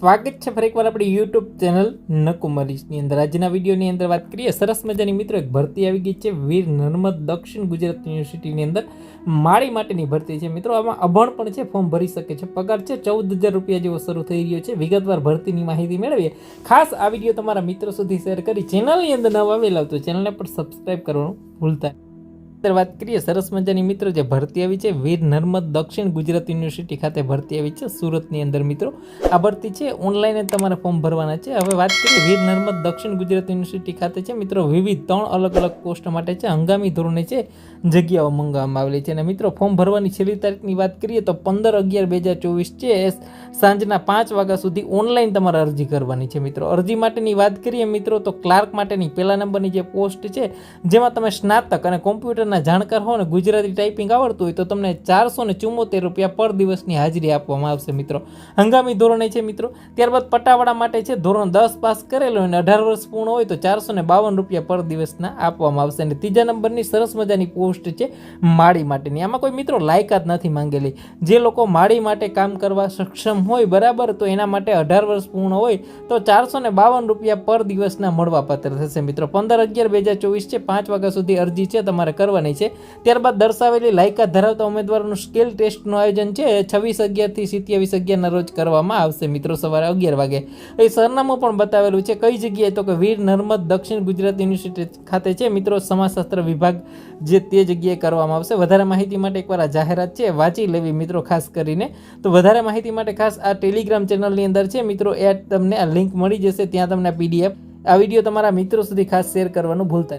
સ્વાગત છે ફરી એકવાર આપણી યુટ્યુબ ચેનલ નકુમરીશની અંદર. આજના વિડીયોની અંદર વાત કરીએ, સરસ મજાની મિત્રો, એક ભરતી આવી ગઈ છે વીર નર્મદ દક્ષિણ ગુજરાત યુનિવર્સિટીની અંદર. માળી માટેની ભરતી છે મિત્રો, આમાં અભણ પણ છે, ફોર્મ ભરી શકે છે. પગાર છે ચૌદ હજાર રૂપિયા જેવો શરૂ થઈ રહ્યો છે. વિગતવાર ભરતીની માહિતી મેળવીએ. ખાસ આ વીડિયો તમારા મિત્રો સુધી શેર કરી ચેનલની અંદર નવા આવેલા તો ચેનલને પણ સબસ્ક્રાઈબ કરવાનું ભૂલતા. અત્યારે વાત કરીએ, સરસ મજાની મિત્રો જે ભરતી આવી છે, વીર નર્મદ દક્ષિણ ગુજરાત યુનિવર્સિટી ખાતે ભરતી આવી છે, સુરતની અંદર મિત્રો. આ ભરતી છે ઓનલાઈન જ તમારે ફોર્મ ભરવાના છે. હવે વાત કરીએ, વીર નર્મદ દક્ષિણ ગુજરાત યુનિવર્સિટી ખાતે છે, મિત્રો. વિવિધ ત્રણ અલગ અલગ પોસ્ટ માટે છે, હંગામી ધોરણે છે, જગ્યાઓ મંગાવવામાં આવેલી છે. અને મિત્રો ફોર્મ ભરવાની છેલ્લી તારીખની વાત કરીએ, તો પંદર અગિયાર બે હજાર ચોવીસ છે સાંજના પાંચ વાગ્યા સુધી ઓનલાઈન તમારે અરજી કરવાની છે, મિત્રો. અરજી માટેની વાત કરીએ મિત્રો, તો ક્લાર્ક માટેની પહેલા નંબરની જે પોસ્ટ છે, જેમાં તમે સ્નાતક અને કોમ્પ્યુટરના જાણકાર હો અને ગુજરાતી ટાઈપિંગ આવડતું હોય તો તમને ચારસો ને ચુમ્મોતેર રૂપિયા પર દિવસની હાજરી આપવામાં આવશે મિત્રો. હંગામી ધોરણે છે મિત્રો. ત્યારબાદ પટાવાળા માટે છે ધોરણ દસ પાસ કરેલો હોય અને અઢાર વર્ષ પૂર્ણ હોય તો ચારસો ને બાવન રૂપિયા પર દિવસના આપવામાં આવશે. અને ત્રીજા નંબરની સરસ મજાની પોસ્ટ છે માળી માટેની. આમાં કોઈ મિત્રો લાયકાત નથી માંગેલી. જે લોકો માળી માટે કામ કરવા સક્ષમ હોય બરાબર તો એના માટે અઢાર વર્ષ પૂર્ણ હોય તો ચારસો ને બાવન રૂપિયા પર દિવસના મળવાપાત્ર થશે મિત્રો. પંદર અગિયાર બે હજાર ચોવીસ છે પાંચ વાગ્યા સુધી અરજી છે. તમારે કરવાની છે. ત્યારબાદ દર્શાવેલી લાયકાત ધરાવતા ઉમેદવારોનું સ્કેલ ટેસ્ટનું આયોજન છે. છવ્વીસ અગિયારથી સિત્યાવીસ અગિયારના રોજ કરવામાં આવશે મિત્રો સવારે અગિયાર વાગે. એ સરનામું પણ બતાવેલું છે. કઈ જગ્યાએ તો કે વીર નર્મદ દક્ષિણ ગુજરાત યુનિવર્સિટી ખાતે છે. મિત્રો, સમાજશાસ્ત્ર વિભાગ જે તે જગ્યાએ કરવામાં આવશે. વધારે માહિતી માટે એકવાર આ જાહેરાત છે. વાંચી લેવી મિત્રો, ખાસ કરીને. તો વધારે માહિતી માટે ખાસ આ ટેલિગ્રામ ચેનલની અંદર છે. મિત્રો એ તમને આ લિંક મળી જશે. ત્યાં તમને પીડીએફ આ વીડિયો તમારા મિત્રો સુધી ખાસ શેર કરવાનું ભૂલતા.